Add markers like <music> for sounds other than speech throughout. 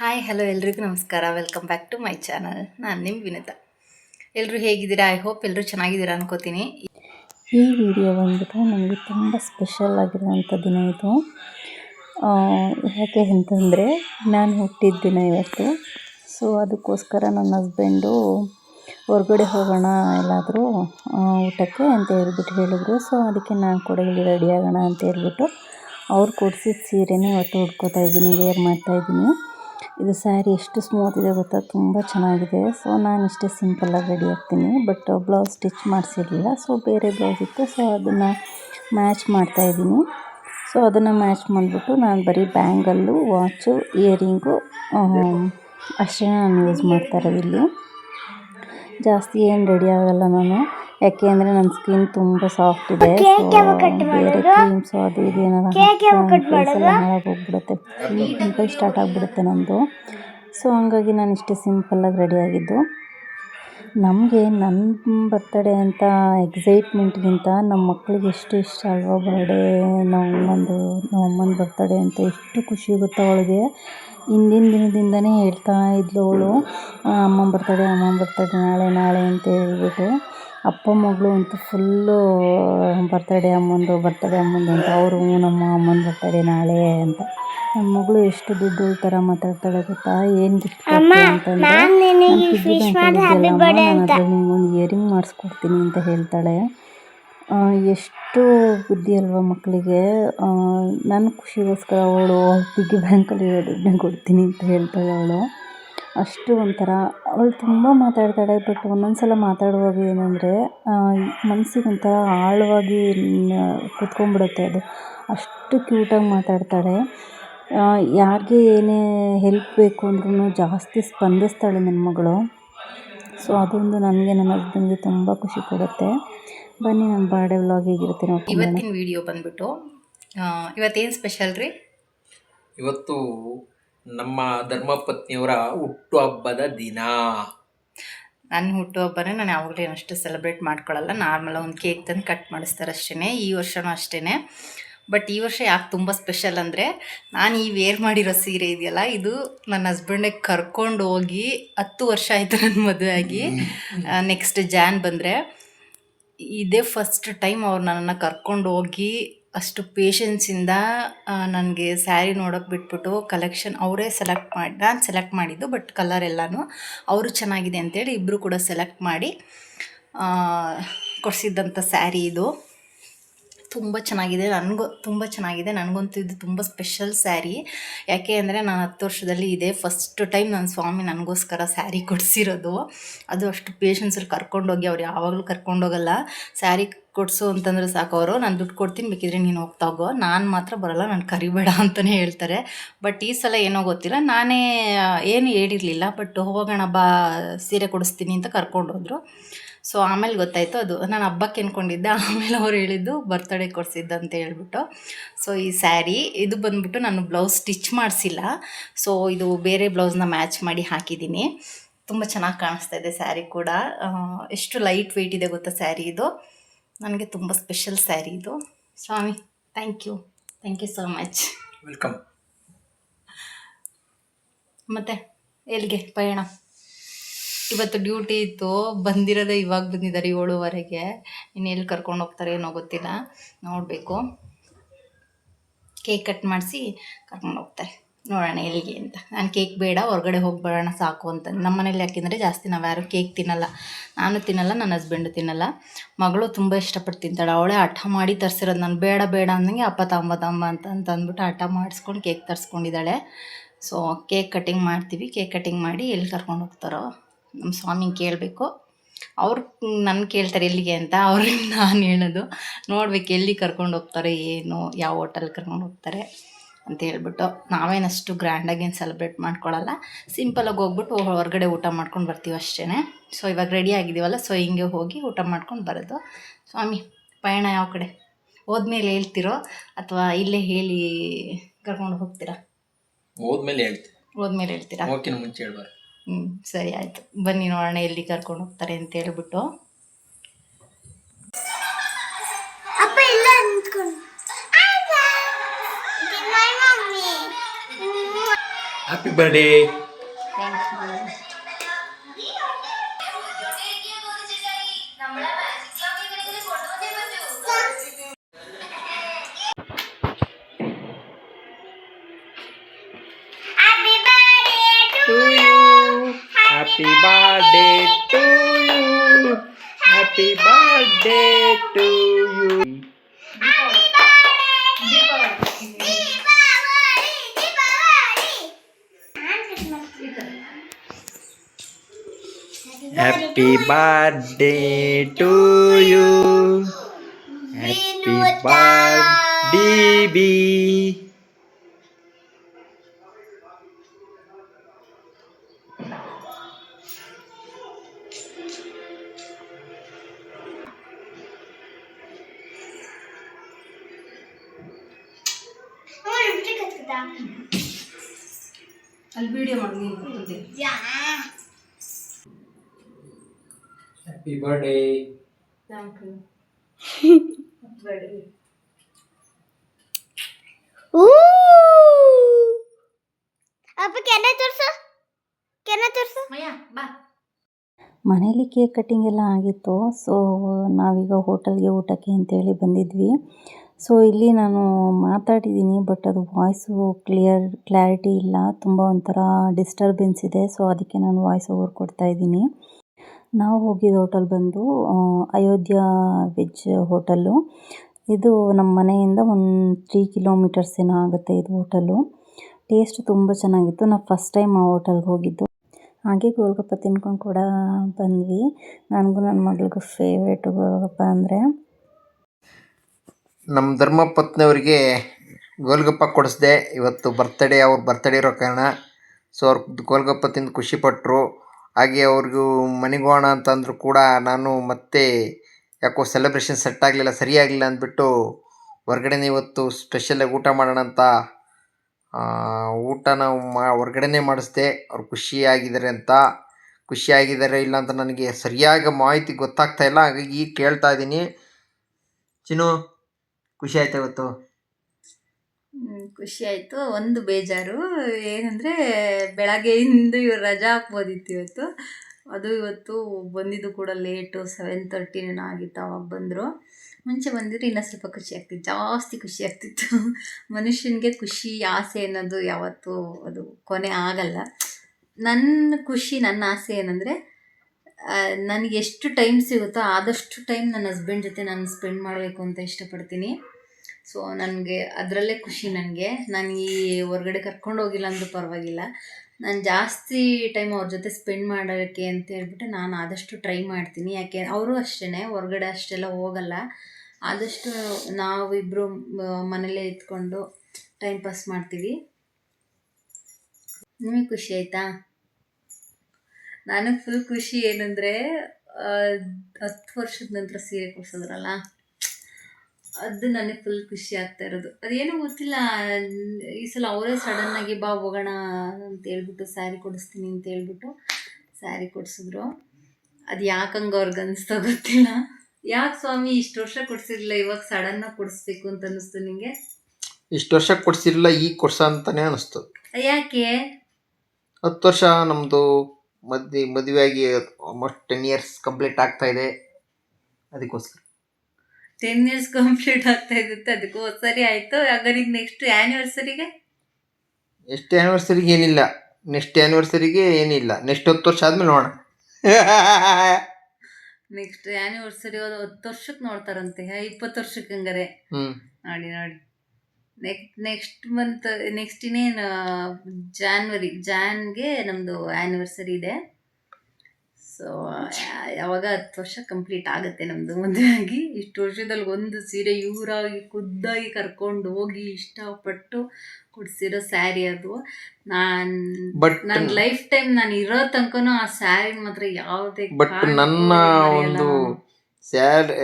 Hi hello ಎಲ್ರಿಗೂ ನಮಸ್ಕಾರ. Welcome back to my channel ನಾನು ನಿಮ್ಮ ವಿನಿತಾ. ಎಲ್ಲರೂ ಹೇಗಿದ್ದೀರಾ? ಐ ಹೋಪ್ ಎಲ್ಲರೂ ಚೆನ್ನಾಗಿದ್ದೀರಾ ಅನ್ಕೋತೀನಿ. ಈ ವಿಡಿಯೋ ಬಂದ್ಬಿಟ್ಟು ನನಗೆ ತುಂಬ ಸ್ಪೆಷಲ್ ಆಗಿರುವಂಥ ದಿನ ಇದು. ಯಾಕೆ ಅಂತಂದರೆ ನಾನು ಹುಟ್ಟಿದ ದಿನ ಇವತ್ತು. ಸೊ ಅದಕ್ಕೋಸ್ಕರ ನನ್ನ ಹಸ್ಬೆಂಡು ಹೊರಗಡೆ ಹೋಗೋಣ ಎಲ್ಲಾದರೂ ಊಟಕ್ಕೆ ಅಂತ ಹೇಳ್ಬಿಟ್ಟು ಹೇಳಿದ್ರು. ಸೊ ಅದಕ್ಕೆ ನಾನು ಕೂಡ ಇಲ್ಲಿ ರೆಡಿ ಆಗೋಣ ಅಂತ ಹೇಳ್ಬಿಟ್ಟು ಅವ್ರು ಕೊಡಿಸಿದ ಸೀರೆನೇ ಇವತ್ತು ಉಟ್ಕೋತಾ ಇದ್ದೀನಿ ವೇರ್ ಮಾಡ್ತಾ ಇದ್ದೀನಿ. ಇದು ಸ್ಯಾರಿ ಎಷ್ಟು ಸ್ಮೂತ್ ಇದೆ ಗೊತ್ತಾ? ತುಂಬ ಚೆನ್ನಾಗಿದೆ. ಸೊ ನಾನು ಇಷ್ಟೇ ಸಿಂಪಲ್ಲಾಗಿ ರೆಡಿ ಆಗ್ತೀನಿ. ಬಟ್ ಬ್ಲೌಸ್ ಸ್ಟಿಚ್ ಮಾಡಿಸಿರಲಿಲ್ಲ. ಸೊ ಬೇರೆ ಬ್ಲೌಸ್ ಇತ್ತು. ಸೊ ಅದನ್ನು ಮ್ಯಾಚ್ ಮಾಡ್ತಾ ಇದ್ದೀನಿ. ಸೊ ಅದನ್ನು ಮ್ಯಾಚ್ ಮಾಡಿಬಿಟ್ಟು ನಾನು ಬರೀ ಬ್ಯಾಂಗಲ್ಲು ವಾಚು ಇಯರಿಂಗು ಅಷ್ಟೇ ನಾನು ಯೂಸ್ ಮಾಡ್ತಾ ಇರೋದು ಜಾಸ್ತಿ ಏನು ರೆಡಿ ಆಗೋಲ್ಲ ನಾನು. ಯಾಕೆ ಅಂದರೆ ನನ್ನ ಸ್ಕಿನ್ ತುಂಬ ಸಾಫ್ಟ್ ಇದೆ ಬೇರೆ ಕ್ರೀಮ್ಸು ಅದು ಇದು ಏನಾರ ಫೇಸ್ ಎಲ್ಲ ಹಾಳಾಗೋಗ್ಬಿಡುತ್ತೆ ಪಿಂಪಲ್ ಸ್ಟಾರ್ಟ್ ಆಗಿಬಿಡುತ್ತೆ ನಮ್ಮದು ಸೊ ಹಂಗಾಗಿ ನಾನು ಇಷ್ಟೇ ಸಿಂಪಲ್ಲಾಗಿ ರೆಡಿ ಆಗಿದ್ದು. ನಮಗೆ ನನ್ನ ಬರ್ತಡೇ ಅಂತ ಎಕ್ಸೈಟ್ಮೆಂಟ್ಗಿಂತ ನಮ್ಮ ಮಕ್ಳಿಗೆ ಎಷ್ಟು ಇಷ್ಟ ಅಲ್ವಾ ಬರ್ಡೇ ನಮ್ಮಮ್ಮಂದು ನಮ್ಮಮ್ಮನ ಬರ್ತಡೇ ಅಂತ ಎಷ್ಟು ಖುಷಿ ಗೊತ್ತಾ ಅವಳಿಗೆ. ಹಿಂದಿನ ದಿನದಿಂದನೇ ಹೇಳ್ತಾ ಇದ್ಲು ಅವಳು ಅಮ್ಮನ ಬರ್ತಡೇ ಅಮ್ಮನ ಬರ್ತಡೇ ನಾಳೆ ನಾಳೆ ಅಂತ ಹೇಳ್ಬಿಟ್ಟು. ಅಪ್ಪ ಮಗಳು ಅಂತೂ ಫುಲ್ಲು ಬರ್ತಡೇ ಅಮ್ಮಂದು ಬರ್ತಡೇ ಅಮ್ಮಂದು ಅಂತ. ಅವರು ನಮ್ಮ ಅಮ್ಮನ ಬರ್ತಡೇ ನಾಳೆ ಅಂತ. ನಮ್ಮ ಮಗಳು ಎಷ್ಟು ದುಡ್ಡು ಥರ ಮಾತಾಡ್ತಾಳೆ ಗೊತ್ತಾ? ಏನು ಗಿಫ್ಟ್ ಅಂತಂದರೆ ನಿಮ್ಗೊಂದು ಇಯರಿಂಗ್ ಮಾಡಿಸ್ಕೊಡ್ತೀನಿ ಅಂತ ಹೇಳ್ತಾಳೆ. ಎಷ್ಟು ಬುದ್ಧಿ ಅಲ್ವಾ ಮಕ್ಕಳಿಗೆ ನನ್ನ ಖುಷಿಗೋಸ್ಕರ ಅವಳು ಪಿಗ್ಗಿ ಬ್ಯಾಂಕಲ್ಲಿ ದುಡ್ಡನ್ನ ಕೊಡ್ತೀನಿ ಅಂತ ಹೇಳ್ತಾಳೆ ಅವಳು. ಅಷ್ಟು ಒಂಥರ ಅವಳು ತುಂಬ ಮಾತಾಡ್ತಾಳೆ ಬಟ್ ಒಂದೊಂದ್ಸಲ ಮಾತಾಡುವಾಗ ಏನಂದರೆ ಮನಸ್ಸಿಗೆ ಒಂಥರ ಆಳವಾಗಿ ಕೂತ್ಕೊಂಡ್ಬಿಡುತ್ತೆ ಅದು. ಅಷ್ಟು ಕ್ಯೂಟಾಗಿ ಮಾತಾಡ್ತಾಳೆ. ಯಾರಿಗೆ ಏನೇ ಹೆಲ್ಪ್ ಬೇಕು ಅಂದ್ರೂ ಜಾಸ್ತಿ ಸ್ಪಂದಿಸ್ತಾಳೆ ನನ್ನ ಮಗಳು. ಸೊ ಅದೊಂದು ನನಗೆ ನನ್ನ ಹಸ್ಬೆಂಡ್ಗೆ ತುಂಬ ಖುಷಿ ಕೊಡುತ್ತೆ. ಬನ್ನಿ ನನ್ನ ಬರ್ಡೇ ವ್ಲಾಗ್ ಹೇಗಿರುತ್ತೆ ನೋಡಿ ಇವತ್ತಿನ ವಿಡಿಯೋ ಬಂದ್ಬಿಟ್ಟು ಇವತ್ತೇನು ಸ್ಪೆಷಲ್ ರೀ? ಇವತ್ತು ನಮ್ಮ ಧರ್ಮಪತ್ನಿಯವರ ಹುಟ್ಟುಹಬ್ಬದ ದಿನ. ನನ್ನ ಹುಟ್ಟುಹಬ್ಬನೇ ನಾನು ಯಾವಾಗಲೂ ಅಷ್ಟು ಸೆಲೆಬ್ರೇಟ್ ಮಾಡ್ಕೊಳ್ಳಲ್ಲ ನಾರ್ಮಲ್ ಒಂದು ಕೇಕ್ ತಂದು ಕಟ್ ಮಾಡಿಸ್ತಾರೆ ಅಷ್ಟೇ ಈ ವರ್ಷನೂ ಅಷ್ಟೇ ಬಟ್ ಈ ವರ್ಷ ಯಾಕೆ ತುಂಬ ಸ್ಪೆಷಲ್ ಅಂದರೆ ನಾನು ಈ ವೇರ್ ಮಾಡಿರೋ ಸೀರೆ ಇದೆಯಲ್ಲ ಇದು ನನ್ನ ಹಸ್ಬೆಂಡಿಗೆ ಕರ್ಕೊಂಡು ಹೋಗಿ ಹತ್ತು ವರ್ಷ ಆಯಿತು ನನ್ನ ಮದುವೆ ಆಗಿ. ನೆಕ್ಸ್ಟ್ ಜಾನ್ ಬಂದರೆ ಇದೇ ಫಸ್ಟ್ ಟೈಮ್ ಅವ್ರು ನನ್ನನ್ನು ಕರ್ಕೊಂಡು ಹೋಗಿ ಅಷ್ಟು ಪೇಷನ್ಸಿಂದ ನನಗೆ ಸ್ಯಾರಿ ನೋಡೋಕೆ ಬಿಟ್ಬಿಟ್ಟು ಕಲೆಕ್ಷನ್ ಅವರೇ ಸೆಲೆಕ್ಟ್ ಮಾಡಿ ನಾನು ಸೆಲೆಕ್ಟ್ ಮಾಡಿದ್ದು ಬಟ್ ಕಲರ್ ಎಲ್ಲನೂ ಅವರು ಚೆನ್ನಾಗಿದೆ ಅಂತೇಳಿ ಇಬ್ಬರು ಕೂಡ ಸೆಲೆಕ್ಟ್ ಮಾಡಿ ಕೊಡಿಸಿದ್ದಂಥ ಸ್ಯಾರಿ ಇದು. ತುಂಬ ಚೆನ್ನಾಗಿದೆ, ನನಗೂ, ತುಂಬ ಚೆನ್ನಾಗಿದೆ, ನನಗಂತೂ ಇದು ತುಂಬ ಸ್ಪೆಷಲ್ ಸ್ಯಾರಿ ಯಾಕೆ ಅಂದರೆ ನಾನು ಹತ್ತು ವರ್ಷದಲ್ಲಿ ಇದೇ ಫಸ್ಟ್ ಟೈಮ್ ನನ್ನ ಸ್ವಾಮಿ ನನಗೋಸ್ಕರ ಸ್ಯಾರಿ ಕೊಡಿಸಿರೋದು. ಅದು ಅಷ್ಟು ಪೇಷನ್ಸಲ್ಲಿ ಕರ್ಕೊಂಡೋಗಿ, ಅವ್ರು ಯಾವಾಗಲೂ ಕರ್ಕೊಂಡೋಗಲ್ಲ. ಸ್ಯಾರಿ ಕೊಡಿಸು ಅಂತಂದ್ರೆ ಸಾಕು ಅವರು. ನಾನು ದುಡ್ಡು ಕೊಡ್ತೀನಿ, ಬೇಕಿದ್ರೆ ನೀನು ಹೋಗ್ತಾ ಹೋಗೋ. ನಾನು ಮಾತ್ರ ಬರೋಲ್ಲ, ನಾನು ಕರಿಬೇಡ ಅಂತಲೇ ಹೇಳ್ತಾರೆ. ಬಟ್ ಈ ಸಲ ಏನೋ ಗೊತ್ತಿಲ್ಲ. ನಾನೇ ಏನು ಹೇಳಿರಲಿಲ್ಲ. ಬಟ್ ಹೋಗೋಣ, ಬಾ, ಸೀರೆ ಕೊಡಿಸ್ತೀನಿ ಅಂತ ಕರ್ಕೊಂಡೋದ್ರು ಸೊ ಆಮೇಲೆ ಗೊತ್ತಾಯಿತು ಅದು. ನಾನು ಹಬ್ಬಕ್ಕೆ ಅಂದ್ಕೊಂಡಿದ್ದೆ ಆಮೇಲೆ ಅವ್ರು ಹೇಳಿದ್ದು ಬರ್ತಡೇ ಕೊಡಿಸಿದ್ದು ಅಂತ ಹೇಳ್ಬಿಟ್ಟು. ಸೊ ಈ ಸ್ಯಾರಿ ಇದು ಬಂದ್ಬಿಟ್ಟು ನಾನು ಬ್ಲೌಸ್ ಸ್ಟಿಚ್ ಮಾಡಿಸಿಲ್ಲ. ಸೊ ಇದು ಬೇರೆ ಬ್ಲೌಸ್ನ ಮ್ಯಾಚ್ ಮಾಡಿ ಹಾಕಿದ್ದೀನಿ. ತುಂಬ ಚೆನ್ನಾಗಿ ಕಾಣಿಸ್ತಾ ಇದೆ ಸ್ಯಾರಿ ಕೂಡ. ಎಷ್ಟು ಲೈಟ್ ವೆಯ್ಟ್ ಇದೆ ಗೊತ್ತಾ ಸ್ಯಾರಿ ಇದು? ನನಗೆ ತುಂಬ ಸ್ಪೆಷಲ್ ಸ್ಯಾರಿ ಇದು. ಸ್ವಾಮಿ thank you thank you so much welcome ಮತ್ತೆ ಎಲ್ಲಿಗೆ ಪಯಣ? ಇವತ್ತು ಡ್ಯೂಟಿ ಇತ್ತು ಬಂದಿರೋದೇ ಇವಾಗ ಬಂದಿದ್ದಾರೆ ಏಳುವರೆಗೆ. ಇನ್ನು ಎಲ್ಲಿ ಕರ್ಕೊಂಡು ಹೋಗ್ತಾರೆ ಏನೋ ಗೊತ್ತಿಲ್ಲ. ನೋಡಬೇಕು. ಕೇಕ್ ಕಟ್ ಮಾಡಿಸಿ ಕರ್ಕೊಂಡು ಹೋಗ್ತಾರೆ. ನೋಡೋಣ ಎಲ್ಲಿಗೆ ಅಂತ. ನಾನು ಕೇಕ್ ಬೇಡ, ಹೊರಗಡೆ ಹೋಗಿ ಬರೋಣ ಸಾಕು ಅಂತ. ನಮ್ಮ ಮನೇಲಿ ಯಾಕೆಂದರೆ ಜಾಸ್ತಿ ನಾವು ಯಾರೂ ಕೇಕ್ ತಿನ್ನಲ್ಲ. ನಾನು ತಿನ್ನಲ್ಲ, ನನ್ನ ಹಸ್ಬೆಂಡು ತಿನ್ನಲ್ಲ. ಮಗಳು ತುಂಬ ಇಷ್ಟಪಟ್ಟು ತಿಂತಾಳೆ ಅವಳೇ ಹಠ ಮಾಡಿ ತರಿಸಿರೋದು ನಾನು ಬೇಡ ಬೇಡ ಅಂದಂಗೆ ಅಪ್ಪ ತಮ್ಮ ತಮ್ಮ ಅಂತ ಅಂತ ಅಂದ್ಬಿಟ್ಟು ಹಠ ಮಾಡಿಸ್ಕೊಂಡು ಕೇಕ್ ತರಿಸ್ಕೊಂಡಿದ್ದಾಳೆ. ಸೊ ಕೇಕ್ ಕಟಿಂಗ್ ಮಾಡ್ತೀವಿ. ಕೇಕ್ ಕಟಿಂಗ್ ಮಾಡಿ ಎಲ್ಲಿ ಕರ್ಕೊಂಡು ಹೋಗ್ತಾರೋ ನಮ್ಮ ಸ್ವಾಮಿಗೆ ಕೇಳಬೇಕು. ಅವ್ರು ನನ್ನ ಕೇಳ್ತಾರೆ ಎಲ್ಲಿಗೆ ಅಂತ. ಅವ್ರಿಗೆ ನಾನು ಹೇಳೋದು. ನೋಡ್ಬೇಕು ಎಲ್ಲಿ ಕರ್ಕೊಂಡು ಹೋಗ್ತಾರೆ, ಏನು, ಯಾವ ಹೋಟೆಲ್ ಕರ್ಕೊಂಡು ಹೋಗ್ತಾರೆ. ಅಂತ ಹೇಳ್ಬಿಟ್ಟು ನಾವೇನಷ್ಟು ಗ್ರ್ಯಾಂಡಾಗಿ ಏನು ಸೆಲೆಬ್ರೇಟ್ ಮಾಡ್ಕೊಳ್ಳಲ್ಲ ಸಿಂಪಲಾಗಿ ಹೋಗ್ಬಿಟ್ಟು ಹೊರಗಡೆ ಊಟ ಮಾಡ್ಕೊಂಡು ಬರ್ತೀವಿ ಅಷ್ಟೇ ಸೊ ಇವಾಗ ರೆಡಿ ಆಗಿದ್ದೀವಲ್ಲ ಸೊ ಹಿಂಗೆ ಹೋಗಿ ಊಟ ಮಾಡ್ಕೊಂಡು ಬರೋದು. ಸ್ವಾಮಿ ಪಯಣ ಯಾವ ಕಡೆ? ಹೋದ್ಮೇಲೆ ಹೇಳ್ತಿರೋ ಅಥವಾ ಇಲ್ಲೇ ಹೇಳಿ ಕರ್ಕೊಂಡು ಹೋಗ್ತೀರಾ? ಹೋದ್ಮೇಲೆ ಹೇಳ್ತೀರಾ ಹೋದ್ಮೇಲೆ ಹೇಳ್ತೀರಾ? ಮುಂಚೆ ಹ್ಞೂ ಸರಿ ಆಯಿತು. ಬನ್ನಿ ನೋಡೋಣ ಎಲ್ಲಿ ಕರ್ಕೊಂಡು ಹೋಗ್ತಾರೆ ಅಂತ ಹೇಳ್ಬಿಟ್ಟು. Happy birthday. Thank you. Happy birthday to you. Happy birthday to you. Happy birthday to you happy birthday B ಅವ್ರು ಇಬ್ರು ಕತ್ಕೊತಾ. ಅಲ್ಲಿ ವಿಡಿಯೋ ಮಾಡಿ ನೀನು Happy you. <laughs> Ready. ಊ. ಅಪ್ಪ ಕೆನೆ ತೋರ್ಸು. ಕೆನೆ ತೋರ್ಸು. ಮಯ್ಯ ಬಾ. ಮನೇಲಿ ಕೇಕ್ ಕಟ್ಟಿಂಗ್ ಎಲ್ಲ ಆಗಿತ್ತು. ಸೊ ನಾವೀಗ ಹೋಟೆಲ್ಗೆ ಊಟಕ್ಕೆ ಅಂತೇಳಿ ಬಂದಿದ್ವಿ. ಸೊ ಇಲ್ಲಿ ನಾನು ಮಾತಾಡಿದ್ದೀನಿ ಬಟ್ ಅದು ವಾಯ್ಸು ಕ್ಲಿಯರ್ ಕ್ಲಾರಿಟಿ ಇಲ್ಲ. ತುಂಬ ಒಂಥರ ಡಿಸ್ಟರ್ಬೆನ್ಸ್ ಇದೆ. ಸೊ ಅದಕ್ಕೆ ನಾನು ವಾಯ್ಸ್ ಓವರ್ ಕೊಡ್ತಾ ಇದ್ದೀನಿ. ನಾವು ಹೋಗಿದ್ದ ಹೋಟೆಲ್ ಬಂದು ಅಯೋಧ್ಯ ವೆಜ್ ಹೋಟೆಲ್ಲು ಇದು ನಮ್ಮ ಮನೆಯಿಂದ ಒಂದು ತ್ರೀ ಕಿಲೋಮೀಟರ್ಸ್ ಏನೋ ಆಗುತ್ತೆ ಇದು ಹೋಟೆಲ್ಲು ಟೇಸ್ಟ್ ತುಂಬ ಚೆನ್ನಾಗಿತ್ತು. ನಾವು ಫಸ್ಟ್ ಟೈಮ್ ಆ ಹೋಟೆಲ್ಗೆ ಹೋಗಿದ್ದು. ಹಾಗೆ ಗೋಲ್ಗಪ್ಪ ತಿನ್ಕೊಂಡು ಕೂಡ ಬಂದ್ವಿ. ನನಗೂ ನನ್ನ ಮಗಳಿಗೂ ಫೇವ್ರೇಟ್ ಗೋಲ್ಗಪ್ಪ ಅಂದರೆ. ನಮ್ಮ ಧರ್ಮಪತ್ನಿಯವರಿಗೆ ಗೋಲ್ಗಪ್ಪ ಕೊಡಿಸ್ದೆ. ಇವತ್ತು ಬರ್ತಡೇ ಅವ್ರ ಬರ್ತಡೇ ಇರೋ ಕಾರಣ. ಸೊ ಅವ್ರು ಗೋಲ್ಗಪ್ಪ ತಿಂದು ಖುಷಿಪಟ್ಟರು ಹಾಗೆ ಅವ್ರಿಗೂ ಮನೆಗೆ ಹೋಗೋಣ ಅಂತಂದ್ರು ಕೂಡ ನಾನು ಮತ್ತೆ ಯಾಕೋ ಸೆಲೆಬ್ರೇಷನ್ ಸೆಟ್ ಆಗಲಿಲ್ಲ ಸರಿಯಾಗಲಿಲ್ಲ ಅಂದ್ಬಿಟ್ಟು ಹೊರ್ಗಡೆನೇ ಇವತ್ತು ಸ್ಪೆಷಲಾಗಿ ಊಟ ಮಾಡೋಣ ಅಂತ ಊಟನ ಮಾ, ಹೊರ್ಗಡೆನೇ ಮಾಡಿಸ್ದೆ. ಅವ್ರು ಖುಷಿಯಾಗಿದ್ದಾರೆ ಅಂತ, ಖುಷಿಯಾಗಿದ್ದಾರೆ ಇಲ್ಲ ಅಂತ ನನಗೆ ಸರಿಯಾಗಿ ಮಾಹಿತಿ ಗೊತ್ತಾಗ್ತಾ ಇಲ್ಲ. ಹಾಗಾಗಿ ಈಗ ಕೇಳ್ತಾ ಇದ್ದೀನಿ. ಚಿನ್ನು, ಖುಷಿ ಆಯ್ತಾ ಇವತ್ತು? ಖುಷಿ ಆಯಿತು. ಒಂದು ಬೇಜಾರು. ಏನಂದರೆ, ಬೆಳಗ್ಗೆಯಿಂದ ಇವ್ರು ರಜಾ ಹಾಕ್ಬೋದಿತ್ತು ಇವತ್ತು. ಅದು ಇವತ್ತು ಬಂದಿದ್ದು ಕೂಡ ಲೇಟು ಸೆವೆನ್ ತರ್ಟಿನೇನೋ ಆಗಿತ್ತು ಅವಾಗ ಬಂದರು. ಮುಂಚೆ ಬಂದಿದ್ರೆ ಇನ್ನೂ ಸ್ವಲ್ಪ ಖುಷಿ ಆಗ್ತಿತ್ತು. ಜಾಸ್ತಿ ಖುಷಿ ಆಗ್ತಿತ್ತು. ಮನುಷ್ಯನಿಗೆ ಖುಷಿ, ಆಸೆ ಅನ್ನೋದು ಯಾವತ್ತೂ ಅದು ಕೊನೆ ಆಗಲ್ಲ. ನನ್ನ ಖುಷಿ, ನನ್ನ ಆಸೆ ಏನಂದರೆ ನನಗೆ ಎಷ್ಟು ಟೈಮ್ ಸಿಗುತ್ತೋ ಆದಷ್ಟು ಟೈಮ್ ನನ್ನ ಹಸ್ಬೆಂಡ್ ಜೊತೆ ನಾನು ಸ್ಪೆಂಡ್ ಮಾಡಬೇಕು ಅಂತ ಇಷ್ಟಪಡ್ತೀನಿ. ಸೊ ನನಗೆ ಅದರಲ್ಲೇ ಖುಷಿ ನನಗೆ. ನಾನು ಈ ಹೊರಗಡೆ ಕರ್ಕೊಂಡು ಹೋಗಿಲ್ಲ ಅಂದರೂ ಪರವಾಗಿಲ್ಲ. ನಾನು ಜಾಸ್ತಿ ಟೈಮ್ ಅವ್ರ ಜೊತೆ ಸ್ಪೆಂಡ್ ಮಾಡೋಕ್ಕೆ ಅಂತ ಹೇಳ್ಬಿಟ್ಟು ನಾನು ಆದಷ್ಟು ಟ್ರೈ ಮಾಡ್ತೀನಿ. ಯಾಕೆ, ಅವರು ಅಷ್ಟೇ ಹೊರಗಡೆ ಅಷ್ಟೆಲ್ಲ ಹೋಗಲ್ಲ. ಆದಷ್ಟು ನಾವಿಬ್ಬರು ಮನೇಲೇ ಇದ್ಕೊಂಡು ಟೈಮ್ ಪಾಸ್ ಮಾಡ್ತೀವಿ. ನಿಮಗೆ ಖುಷಿ ಆಯಿತಾ? ನನಗೆ ಫುಲ್ ಖುಷಿ ಏನಂದರೆ ಹತ್ತು ವರ್ಷದ ನಂತರ ಸೀರೆ ಕೊಡ್ಸಿದ್ರಲ್ಲ? ಅದು ನನಗೆ ಫುಲ್ ಖುಷಿ ಆಗ್ತಾ ಇರೋದು. ಅದೇನೋ ಗೊತ್ತಿಲ್ಲ ಈ ಸಲ ಅವರೇ ಸಡನ್ನಾಗಿ ಬಾ ಹೋಗೋಣ ಅಂತ ಹೇಳ್ಬಿಟ್ಟು ಸ್ಯಾರಿ ಕೊಡಿಸ್ತೀನಿ ಅಂತ ಹೇಳ್ಬಿಟ್ಟು ಸ್ಯಾರಿ ಕೊಡಿಸಿದ್ರು. ಅದು ಯಾಕಂಗೆ ಅವ್ರಿಗೆ ಅನಿಸ್ತೋ ಗೊತ್ತಿಲ್ಲ. ಯಾಕೆ ಸ್ವಾಮಿ ಇಷ್ಟು ವರ್ಷ ಕೊಡಿಸಿರ್ಲಿಲ್ಲ ಇವಾಗ ಸಡನ್ನಾಗಿ ಕೊಡಿಸ್ಬೇಕು ಅಂತ ಅನ್ನಿಸ್ತು ನಿಮಗೆ ಇಷ್ಟು ವರ್ಷ ಕೊಡಿಸಿರ್ಲಿಲ್ಲ ಈಗ ಕೊಡ್ಸ ಅಂತಾನೆ ಅನಿಸ್ತು. ಯಾಕೆ? ಹತ್ತು ವರ್ಷ ನಮ್ಮದು ಮದ್ವೆ ಮದುವೆಯಾಗಿ ಆಲ್ಮೋಸ್ಟ್ ಟೆನ್ ಇಯರ್ಸ್ ಕಂಪ್ಲೀಟ್ ಆಗ್ತಾ ಇದೆ. ಅದಕ್ಕೋಸ್ಕರ. ಟೆನ್ ಇಯರ್ಸ್ ಕಂಪ್ಲೀಟ್ ಆಗ್ತಾ ಇರುತ್ತೆ. ಅದಕ್ಕೂ ಸರಿ ಆಯಿತು. ಹಾಗಾದ್ರೆ ಈಗ ನೆಕ್ಸ್ಟ್ ಆ್ಯನಿವರ್ಸರಿಗೆ ನೆಕ್ಸ್ಟ್ ಆ್ಯನಿವರ್ಸರಿಗೆ ಏನಿಲ್ಲ. ನೆಕ್ಸ್ಟ್ ಆ್ಯನಿವರ್ಸರಿಗೆ ಏನಿಲ್ಲ. ನೆಕ್ಸ್ಟ್ ಹತ್ತು ವರ್ಷ ಆದ್ಮೇಲೆ ನೋಡೋಣ. <laughs> ನೆಕ್ಸ್ಟ್ ಆ್ಯನಿವರ್ಸರಿ ಹತ್ತು ವರ್ಷಕ್ಕೆ ನೋಡ್ತಾರಂತೆ. ಇಪ್ಪತ್ತು ವರ್ಷಕ್ಕೆ ಹಂಗಾರೆ. ಹ್ಞೂ ನೋಡಿ ನೋಡಿ. ನೆಕ್ಸ್ಟ್ ನೆಕ್ಸ್ಟ್ ಮಂತ್ ನೆಕ್ಸ್ಟ್ ಇನ್ನೇನು ಜಾನ್ವರಿ ಜಾನ್ಗೆ ನಮ್ಮದು ಆ್ಯನಿವರ್ಸರಿ ಇದೆ. ಸೊ ಯಾವಾಗ ಹತ್ತು ವರ್ಷ ಕಂಪ್ಲೀಟ್ ಆಗುತ್ತೆ ನಮ್ಮದು ಮದುವೆ ಆಗಿ. ಇಷ್ಟು ವರ್ಷದಲ್ಲಿ ಒಂದು ಸೀರೆ ಇವರಾಗಿ ಖುದ್ದಾಗಿ ಕರ್ಕೊಂಡು ಹೋಗಿ ಇಷ್ಟಪಟ್ಟು ಕೊಡಿಸಿರೋ ಸ್ಯಾರಿ ಅದು. ನಾನು ಬಟ್ ನನ್ನ ಲೈಫ್ ಟೈಮ್ ನಾನು ಇರೋ ತನಕನೂ ಆ ಸ್ಯಾರಿ ಮಾತ್ರ ಯಾವುದೇ ಬಟ್ ನನ್ನ ಒಂದು ಸ್ಯಾರಿ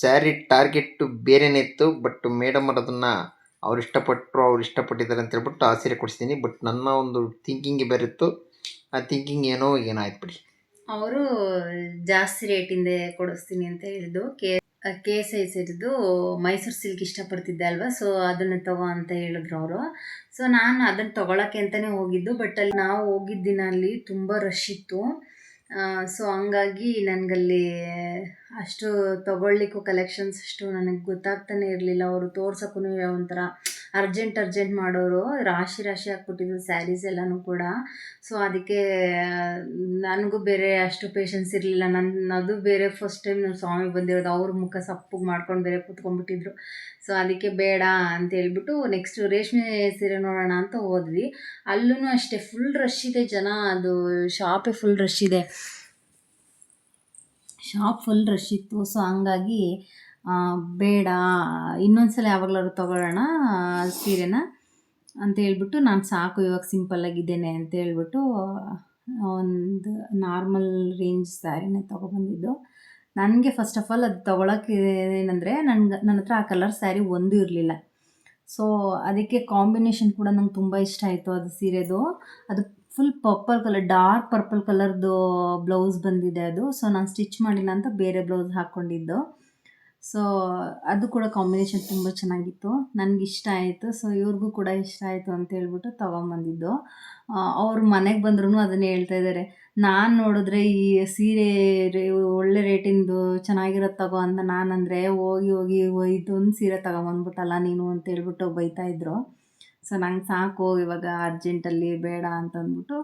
ಸ್ಯಾರಿ ಟಾರ್ಗೆಟ್ ಬೇರೆನೇ ಇತ್ತು. ಬಟ್ ಮೇಡಮ್ ಅದನ್ನ ಅದನ್ನು ಅವ್ರು ಇಷ್ಟಪಟ್ಟರು ಅವ್ರು ಇಷ್ಟಪಟ್ಟಿದ್ದಾರೆ ಅಂತ ಹೇಳ್ಬಿಟ್ಟು ಆ ಸೀರೆ ಕೊಡಿಸ್ತೀನಿ ಬಟ್ ನನ್ನ ಒಂದು ಥಿಂಕಿಂಗ್ ಬೇರೆ ಇತ್ತು. ಆ ಥಿಂಕಿಂಗ್ ಏನೋ ಏನಾಯ್ತು ಬಿಡಿ. ಅವರು ಜಾಸ್ತಿ ರೇಟಿಂದ ಕೊಡಿಸ್ತೀನಿ ಅಂತ ಹೇಳಿದ್ದು. ಕೆ ಕೆ ಐ ಸಿದು ಮೈಸೂರು ಸಿಲ್ಕ್ ಇಷ್ಟಪಡ್ತಿದ್ದೆ ಅಲ್ವಾ? ಸೊ ಅದನ್ನು ತಗೋ ಅಂತ ಹೇಳಿದ್ರು ಅವರು. ಸೊ ನಾನು ಅದನ್ನು ತೊಗೊಳಕ್ಕೆ ಅಂತಲೇ ಹೋಗಿದ್ದು ಬಟ್ ಅಲ್ಲಿ ನಾವು ಹೋಗಿದ್ದ ದಿನ ಅಲ್ಲಿ ತುಂಬ ರಶ್ ಇತ್ತು. ಸೊ ಹಂಗಾಗಿ ನನಗಲ್ಲಿ ಅಷ್ಟು ತೊಗೊಳ್ಲಿಕ್ಕೂ ಕಲೆಕ್ಷನ್ಸ್ ಅಷ್ಟು ನನಗೆ ಗೊತ್ತಾಗ್ತಾನೆ ಇರಲಿಲ್ಲ. ಅವರು ತೋರ್ಸೋಕ್ಕೂ ಒಂಥರ ಅರ್ಜೆಂಟ್ ಅರ್ಜೆಂಟ್ ಮಾಡೋರು, ರಾಶಿ ರಾಶಿ ಹಾಕ್ಬಿಟ್ಟಿದ್ರು ಸ್ಯಾರೀಸ್ ಎಲ್ಲನೂ ಕೂಡ. ಸೊ ಅದಕ್ಕೆ, ನನಗೂ ಬೇರೆ ಅಷ್ಟು ಪೇಷನ್ಸ್ ಇರಲಿಲ್ಲ. ನನ್ನ ಅದು ಬೇರೆ ಫಸ್ಟ್ ಟೈಮ್ ನಮ್ಮ ಸ್ವಾಮಿ ಬಂದಿರೋದು, ಅವ್ರ ಮುಖ ಸಪ್ಪಗೆ ಮಾಡ್ಕೊಂಡು ಬೇರೆ ಕೂತ್ಕೊಂಡ್ಬಿಟ್ಟಿದ್ರು. ಸೊ ಅದಕ್ಕೆ ಬೇಡ ಅಂತ ಹೇಳ್ಬಿಟ್ಟು ನೆಕ್ಸ್ಟ್ ರೇಷ್ಮೆ ಸೀರೆ ನೋಡೋಣ ಅಂತ ಹೋದ್ವಿ. ಅಲ್ಲೂ ಅಷ್ಟೇ ಫುಲ್ ರಶ್ ಇದೆ ಜನ. ಅದು ಶಾಪೇ ಫುಲ್ ರಶ್ ಇದೆ. ಶಾಪ್ ಫುಲ್ ರಶ್ ಇತ್ತು. ಸೊ ಹಂಗಾಗಿ ಬೇಡ, ಇನ್ನೊಂದ್ಸಲ ಯಾವಾಗಲಾದ್ರು ತಗೊಳ್ಳೋಣ ಸೀರೆನ ಅಂತ ಹೇಳ್ಬಿಟ್ಟು ನಾನು ಸಾಕು ಇವಾಗ ಸಿಂಪಲ್ಲಾಗಿದ್ದೇನೆ ಅಂತ ಹೇಳ್ಬಿಟ್ಟು ಒಂದು ನಾರ್ಮಲ್ ರೇಂಜ್ ಸ್ಯಾರಿನೇ ತೊಗೊಬಂದಿದ್ದು. ನನಗೆ ಫಸ್ಟ್ ಆಫ್ ಆಲ್ ಅದು ತೊಗೊಳಕ್ಕೆ ಏನಂದರೆ ನನ್ಗೆ, ನನ್ನ ಹತ್ರ ಆ ಕಲರ್ ಸ್ಯಾರಿ ಒಂದೂ ಇರಲಿಲ್ಲ. ಸೊ ಅದಕ್ಕೆ ಕಾಂಬಿನೇಷನ್ ಕೂಡ ನಂಗೆ ತುಂಬ ಇಷ್ಟ ಆಯಿತು ಅದು ಸೀರೆದು. ಅದು full purple colour dark purple ಕಲರ್ದು ಬ್ಲೌಸ್ ಬಂದಿದೆ ಅದು. ಸೊ ನಾನು ಸ್ಟಿಚ್ ಮಾಡಿಲ್ಲ ಅಂತ ಬೇರೆ ಬ್ಲೌಸ್ ಹಾಕ್ಕೊಂಡಿದ್ದು ಸೊ ಅದು ಕೂಡ ಕಾಂಬಿನೇಷನ್ ತುಂಬ ಚೆನ್ನಾಗಿತ್ತು. ನನಗೆ ಇಷ್ಟ ಆಯಿತು. ಸೊ ಇವ್ರಿಗೂ ಕೂಡ ಇಷ್ಟ ಆಯಿತು ಅಂತ ಹೇಳ್ಬಿಟ್ಟು ತೊಗೊಂಬಂದಿದ್ದು ಅವ್ರು ಮನೆಗೆ ಬಂದ್ರೂ ಅದನ್ನೇ ಹೇಳ್ತಾ ಇದ್ದಾರೆ ನಾನು ನೋಡಿದ್ರೆ ಈ ಸೀರೆ ಒಳ್ಳೆ ರೇಟಿಂದು ಚೆನ್ನಾಗಿರೋದು ತಗೋ ಅಂತ ನಾನಂದರೆ ಹೋಗಿ ಹೋಗಿ ಇದೊಂದು ಸೀರೆ ತಗೊಂಬಂದ್ಬಿಟ್ಟಲ್ಲ ನೀನು ಅಂತ ಹೇಳ್ಬಿಟ್ಟು ಬೈತಾ ಇದ್ರು. ಸೊ ನಂಗೆ ಸಾಕು, ಇವಾಗ ಅರ್ಜೆಂಟಲ್ಲಿ ಬೇಡ ಅಂತ ಅಂದ್ಬಿಟ್ಟು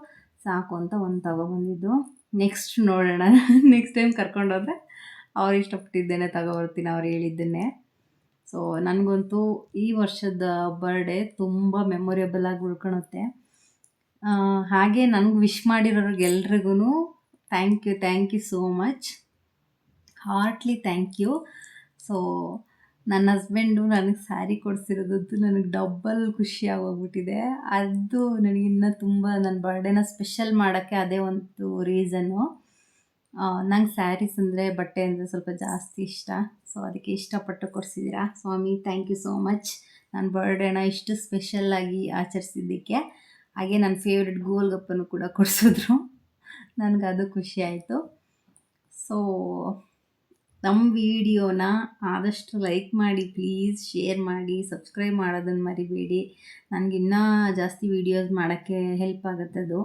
ಸಾಕು ಅಂತ ಒಂದು ತಗೊಬಂದಿದ್ದು ನೆಕ್ಸ್ಟ್ ನೋಡೋಣ. <laughs> ನೆಕ್ಸ್ಟ್ ಟೈಮ್ ಕರ್ಕೊಂಡೋದ್ರೆ ಅವ್ರು ಇಷ್ಟಪಟ್ಟಿದ್ದೇನೆ ತಗೋಬರ್ತೀನಿ ಅವ್ರು ಹೇಳಿದ್ದನ್ನೇ. ಸೊ ನನಗಂತೂ ಈ ವರ್ಷದ ಬರ್ಡೇ ತುಂಬ ಮೆಮೊರೇಬಲ್ ಆಗಿ ಉಳ್ಕೊಳುತ್ತೆ ಹಾಗೆ ನನಗೆ wish ಮಾಡಿರೋರಿಗೆಲ್ರಿಗೂ thank you thank you so much heartly thank you so ನನ್ನ ಹಸ್ಬೆಂಡು ನನಗೆ ಸ್ಯಾರಿ ಕೊಡಿಸಿರೋದಂತೂ ನನಗೆ ಡಬ್ಬಲ್ ಖುಷಿ ಆಗೋಗ್ಬಿಟ್ಟಿದೆ. ಅದು ನನಗಿನ್ನೂ ತುಂಬ ನನ್ನ ಬರ್ಡೇನ ಸ್ಪೆಷಲ್ ಮಾಡೋಕ್ಕೆ ಅದೇ ಒಂದು ರೀಸನ್ನು ನಂಗೆ ಸ್ಯಾರೀಸ್ ಅಂದರೆ ಬಟ್ಟೆ ಅಂದರೆ ಸ್ವಲ್ಪ ಜಾಸ್ತಿ ಇಷ್ಟ. ಸೊ ಅದಕ್ಕೆ ಇಷ್ಟಪಟ್ಟು ಕೊಡಿಸಿದ್ದೀರಾ ಸ್ವಾಮಿ ಥ್ಯಾಂಕ್ ಯು ಸೋ ಮಚ್ ನನ್ನ ಬರ್ಡೇನ ಇಷ್ಟು ಸ್ಪೆಷಲ್ಲಾಗಿ ಆಚರಿಸಿದ್ದಕ್ಕೆ. ಹಾಗೆ ನನ್ನ ಫೇವ್ರೆಟ್ ಗೋಲ್ಗಪ್ಪನೂ ಕೂಡ ಕೊಡಿಸಿದ್ರು. ನನಗೆ ಅದು ಖುಷಿ ಆಯಿತು. ಸೊ ನಮ್ಮ ವಿಡಿಯೋನ ಆದಷ್ಟು ಲೈಕ್ ಮಾಡಿ ಪ್ಲೀಸ್ ಶೇರ್ ಮಾಡಿ ಸಬ್ಸ್ಕ್ರೈಬ್ ಮಾಡೋದನ್ನು ಮರಿಬೇಡಿ. ನನಗಿನ್ನೂ ಜಾಸ್ತಿ ವೀಡಿಯೋಸ್ ಮಾಡೋಕ್ಕೆ ಹೆಲ್ಪ್ ಆಗುತ್ತೆ ಅದು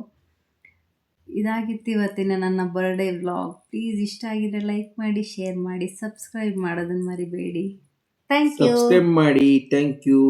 ಇದಾಗಿತ್ತು ಇವತ್ತಿನ ನನ್ನ ಬರ್ಡೇ ವ್ಲಾಗ್ ಪ್ಲೀಸ್ ಇಷ್ಟ ಆಗಿದ್ರೆ ಲೈಕ್ ಮಾಡಿ ಶೇರ್ ಮಾಡಿ ಸಬ್ಸ್ಕ್ರೈಬ್ ಮಾಡೋದನ್ನು ಮರಿಬೇಡಿ. ಥ್ಯಾಂಕ್ ಯು ಮಾಡಿ. Thank you